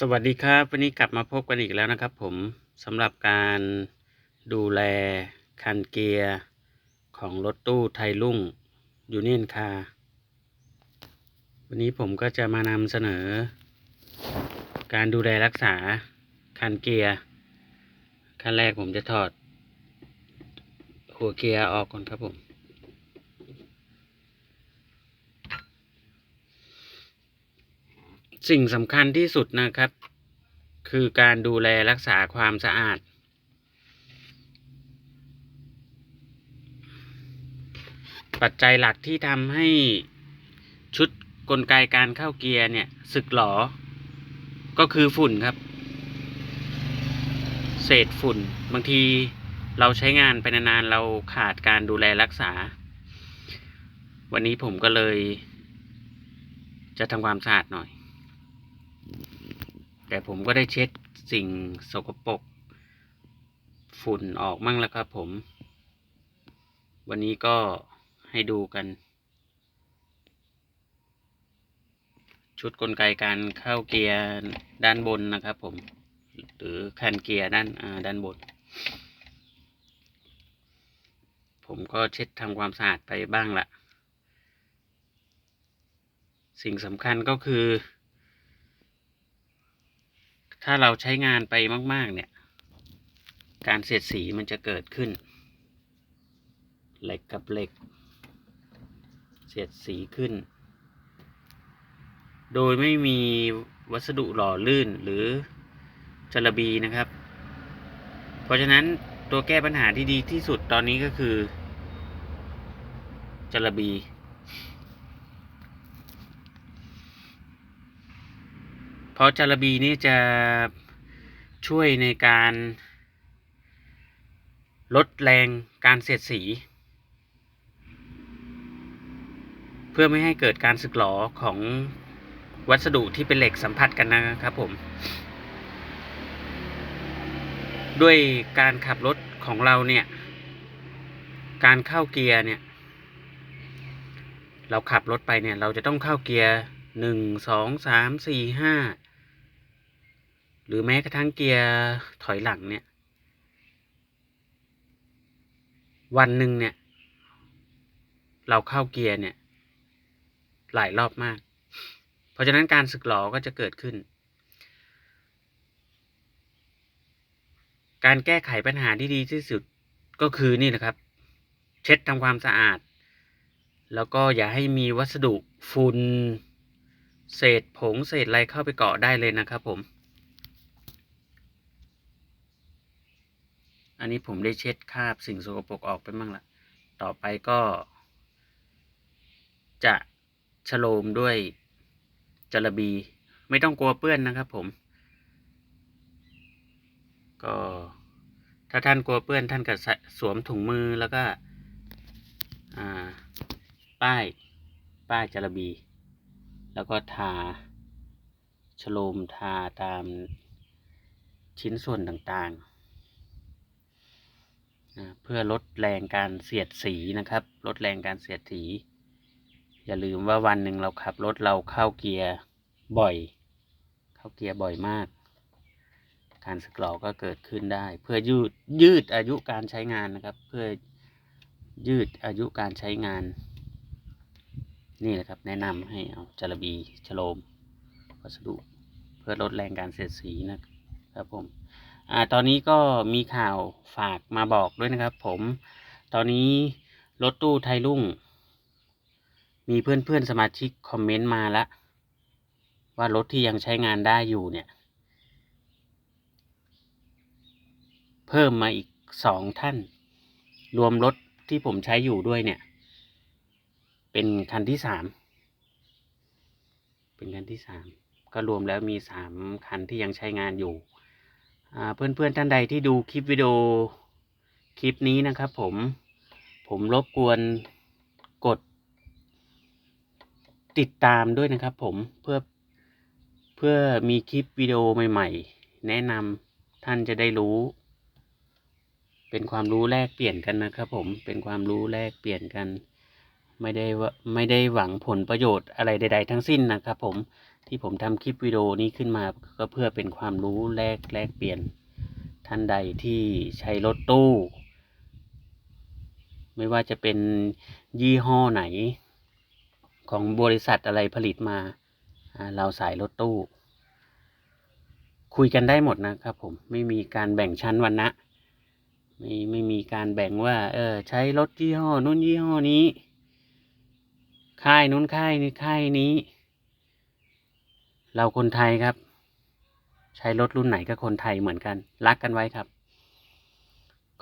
สวัสดีครับ วันนี้กลับมาพบกันอีกแล้วนะครับผมสำหรับการดูแลคันเกียร์ของรถตู้ไทยรุ่งยูเนียนคาวันนี้ผมก็จะมานำเสนอ การดูแลรักษาคันเกียร์ขั้นแรกผมจะถอดหัวเกียร์ออกก่อนครับผม สิ่งสำคัญที่สุดนะครับ คือการดูแลรักษาความสะอาด ปัจจัยหลักที่ทำให้ชุดกลไกการเข้าเกียร์เนี่ยสึกหรอก็คือฝุ่นครับ เศษฝุ่นบางทีเราใช้งานไปนานๆเราขาดการดูแลรักษา วันนี้ผมก็เลย จะทำความสะอาดหน่อย แต่ผมก็ได้เช็ดสิ่งสกปรกฝุ่นออกมั่งแล้วครับผม วันนี้ก็ให้ดูกัน ชุดกลไกการเข้าเกียร์ด้านบนนะครับผม หรือคันเกียร์ด้านด้านบน ผมก็เช็ดทำความสะอาดไปบ้างละสิ่งสำคัญก็คือ ถ้าเราใช้งานไปมาก ๆ เนี่ย การเสียดสีมันจะเกิดขึ้น เหล็กกับเหล็ก เสียดสีขึ้น โดยไม่มีวัสดุหล่อลื่นหรือจรบีนะครับ เพราะฉะนั้นตัวแก้ปัญหาที่ดีที่สุดตอนนี้ก็คือจรบี เพ ราะจาระบีนี่จะช่วยในการลดแรงการเสียดสี เพื่อไม่ให้เกิดการสึกหรอของวัสดุที่เป็นเหล็กสัมผัสกันนะครับผม ด้วยการขับรถของเราเนี่ย การเข้าเกียร์เนี่ย เราขับรถไปเนี่ย เราจะต้องเข้าเกียร์หนึ่งสองสามสี่ห้า รือแม้กระทั่งเกียร์ถอยหลังเนี่ย วันหนึ่งเนี่ย เราเข้าเกียร์เนี่ย หลายรอบมาก เพราะฉะนั้นการสึกหลอก็จะเกิดขึ้น การแก้ไขปัญหาที่ดีที่สุดก็คือนี่นะครับ เช็ดทำความสะอาด แล้วก็อย่าให้มีวัสดุฝุ่นเศษผงเศษอะไรเข้าไปเกาะได้เลยนะครับผม อันนี้ผมได้เช็ดคราบสิ่งสกปรกออกไปมั่งละต่อไปก็ จะฉโลมด้วยจระบี ไม่ต้องกลัวเปื้อนนะครับผม ก็ถ้าท่านกลัวเปื้อนท่านก็สสวมถุงมือแล้วก็ป้ายป้ายจระบี แล้วก็ทาฉโลมทาตามชิ้นส่วนต่างๆ เพื่อลดแรงการเสียดสีนะครับ ลดแรงการเสียดสี อย่าลืมว่าวันหนึ่งเราขับรถเราเข้าเกียร์บ่อย เข้าเกียร์บ่อยมาก การสกรอก็เกิดขึ้นได้ เพื่อยืดยืดอายุการใช้งานนะครับ เพื่อยืดอายุการใช้งาน นี่แหละครับ แนะนำให้เอาจระบีฉโลมวัสดุ เพื่อลดแรงการเสียดสีนะครับผม อ่าตอนนี้ก็มีข่าวฝากมาบอกด้วยนะครับผม ตอนนี้รถตู้ไทยรุ่ง มีเพื่อนๆสมาชิกคอมเมนต์มาแล้วว่ารถที่ยังใช้งานได้อยู่เนี่ย เพิ่มมาอีกสองท่าน รวมรถที่ผมใช้อยู่ด้วยเนี่ย เป็นคันที่สามเป็นคันที่สามก็รวมแล้วมีสามคันที่ยังใช้งานอยู่ เพื่อนๆท่านใดที่ดูคลิปวิดีโอคลิปนี้นะครับ ผมผมรบกวนกด ติดตามด้วยนะครับ ผมเพื่อเพื่อมีคลิปวิดีโอใหม่ ๆ แนะนำท่านจะได้รู้ เป็นความรู้แลกเปลี่ยนกันนะครับ ผมเป็นความรู้แลกเปลี่ยนกัน ไม่ได้ว่าไม่ได้หวังผลประโยชน์อะไรใด ๆ ทั้งสิ้นนะครับ ผม ที่ผมทำคลิปวิดีโอนี้ขึ้นมาก็เพื่อเป็นความรู้แลกแลกเปลี่ยนท่านใดที่ใช้รถตู้ ไม่ว่าจะเป็นยี่ห้อไหน ของบริษัทอะไรผลิตมาเราสายรถตู้ คุยกันได้หมดนะครับผมไม่มีการแบ่งชั้นวรรณะไม่ไม่มีการแบ่งว่า เออ ใช้รถยี่ห้อนู้นยี่ห้อนี้ ค่ายนู้นค่ายนี้ค่ายนี้ เราคนไทยครับ ใช้รถรุ่นไหนก็คนไทยเหมือนกัน รักกันไว้ครับ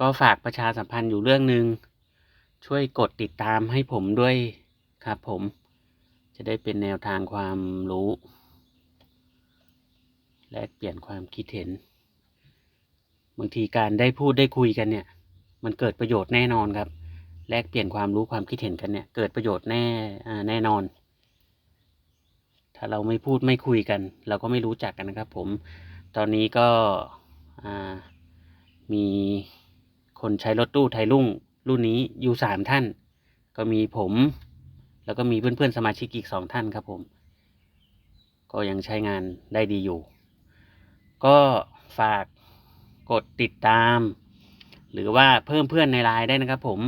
ก็ฝากประชาสัมพันธ์อยู่เรื่องหนึ่งช่วยกดติดตามให้ผมด้วยครับ ผมจะได้เป็นแนวทางความรู้ แลกเปลี่ยนความคิดเห็น บางทีการได้พูดได้คุยกันเนี่ย มันเกิดประโยชน์แน่นอนครับ แลกเปลี่ยนความรู้ความคิดเห็นกันเนี่ย เกิดประโยชน์แน่แน่นอน ถ้าเราไม่พูดไม่คุยกัน เราก็ไม่รู้จักกันนะครับ ผมตอนนี้ก็มีคนใช้รถตู้ไทยรุ่งรุ่นนี้อยู่สามท่าน ก็มีผม แล้วก็มีเพื่อนๆสมาชิกอีกสองท่านครับผม ก็ยังใช้งานได้ดีอยู่ ก็ฝากกดติดตาม หรือว่าเพิ่มเพื่อนในไลน์ได้นะครับผม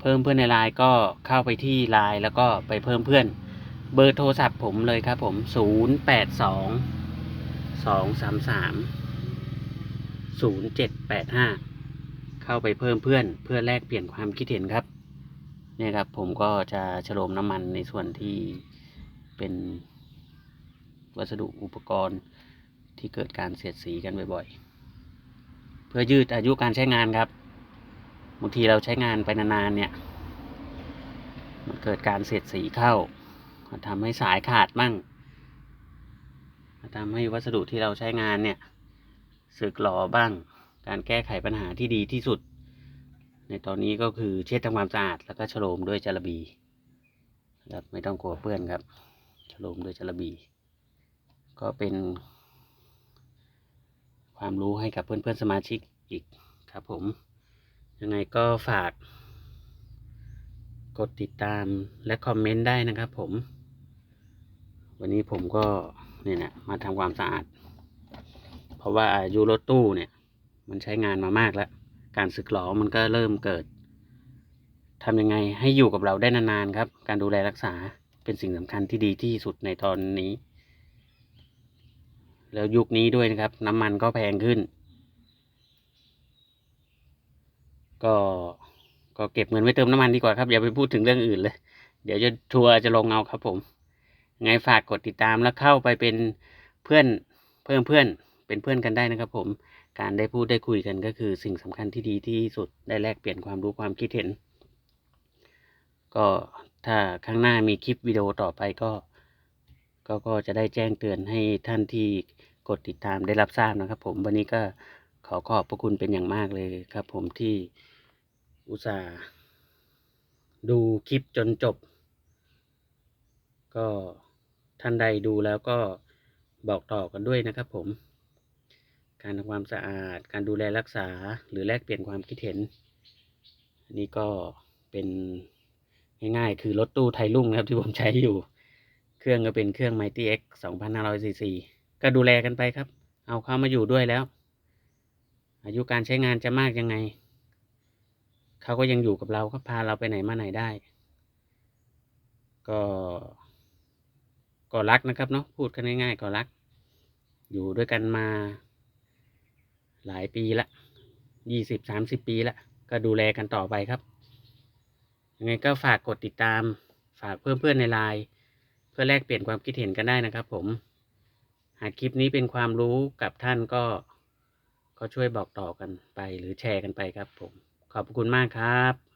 เพิ่มเพื่อนในไลน์ก็เข้าไปที่ไลน์แล้วก็ไปเพิ่มเพื่อน เบอร์โทรศัพท์ผมเลยครับผม 0 8 2 2 3 3 0 7 8 5 เข้าไปเพิ่มเพื่อนเพื่อแลกเปลี่ยนความคิดเห็นครับ เนี่ยครับผมก็จะฉโลมน้ำมันในส่วนที่เป็นวัสดุอุปกรณ์ที่เกิดการเสียดสีกันบ่อยๆ เพื่อยืดอายุการใช้งานครับบางทีเราใช้งานไปนานๆเนี่ย มันเกิดการเสียดสีเข้า ทำให้สายขาดมั่งทำให้วัสดุที่เราใช้งานเนี่ยสึกหรอบ้าง การแก้ไขปัญหาที่ดีที่สุด ในตอนนี้ก็คือเช็ดทำความสะอาดแล้วก็ฉโลมด้วยจารบีครับไม่ต้องกลัวเปื้อนครับฉโลมด้วยจารบี ก็เป็นความรู้ให้กับเพื่อนๆสมาชิกอีกครับผม ยังไงก็ฝาก กดติดตามและคอมเมนต์ได้นะครับผม วันนี้ผมก็เนี่ยนะมาทำความสะอาด เพราะว่าอายุรถตู้เนี่ย มันใช้งานมามากแล้ว การสึกหรอมันก็เริ่มเกิดทำยังไงให้อยู่กับเราได้นานๆครับ การดูแลรักษาเป็นสิ่งสำคัญที่ดีที่สุดในตอนนี้ แล้วยุคนี้ด้วยนะครับ น้ำมันก็แพงขึ้น ก็ก็เก็บเงินไว้เติมน้ำมันดีกว่าครับ อย่าไปพูดถึงเรื่องอื่นเลย เดี๋ยวจะทัวร์จะลงเอาครับผม ไงฝากกดติดตามแล้วเข้าไปเป็นเพื่อนเพิ่มเพื่อนเป็นเพื่อนกันได้นะครับ ผมการได้พูดได้คุยกันก็คือสิ่งสำคัญที่ดีที่สุดได้แลกเปลี่ยนความรู้ความคิดเห็น ก็ถ้าข้างหน้ามีคลิปวิดีโอต่อไปก็ ก็ก็จะได้แจ้งเตือนให้ท่านที่กดติดตามได้รับทราบนะครับ ผมวันนี้ก็ขอขอบพระคุณเป็นอย่างมากเลยครับ ผมที่อุตส่าห์ดูคลิปจนจบ ก็ ท่านใดดูแล้วก็บอกต่อกันด้วยนะครับผม การทำความสะอาด การดูแลรักษา หรือแลกเปลี่ยนความคิดเห็นนนี้ก็เป็นง่ายๆ คือรถตู้ไทยรุ่งนะครับที่ผมใช้อยู่ เครื่องก็เป็นเครื่อง Mighty X 2,500 cc ก็ดูแลกันไปครับ เอาเข้ามาอยู่ด้วยแล้ว อายุการใช้งานจะมากยังไง เขาก็ยังอยู่กับเราก็พาเราไปไหนมาไหนได้ ก็ ก็รักนะครับเนาะพูดกันง่ายๆก็รัก อยู่ด้วยกันมา หลายปีละยี่สิบสามสิบปีละก็ดูแลกันต่อไปครับยังไงก็ฝากกดติดตามฝากเพื่อนเพื่อนๆในไลน์เพื่อแลกเปลี่ยนความคิดเห็นกันได้นะครับ ผม หากคลิปนี้เป็นความรู้กับท่านก็ก็ช่วยบอกต่อกันไปหรือแชร์กันไปครับ ผม ขอบคุณมากครับ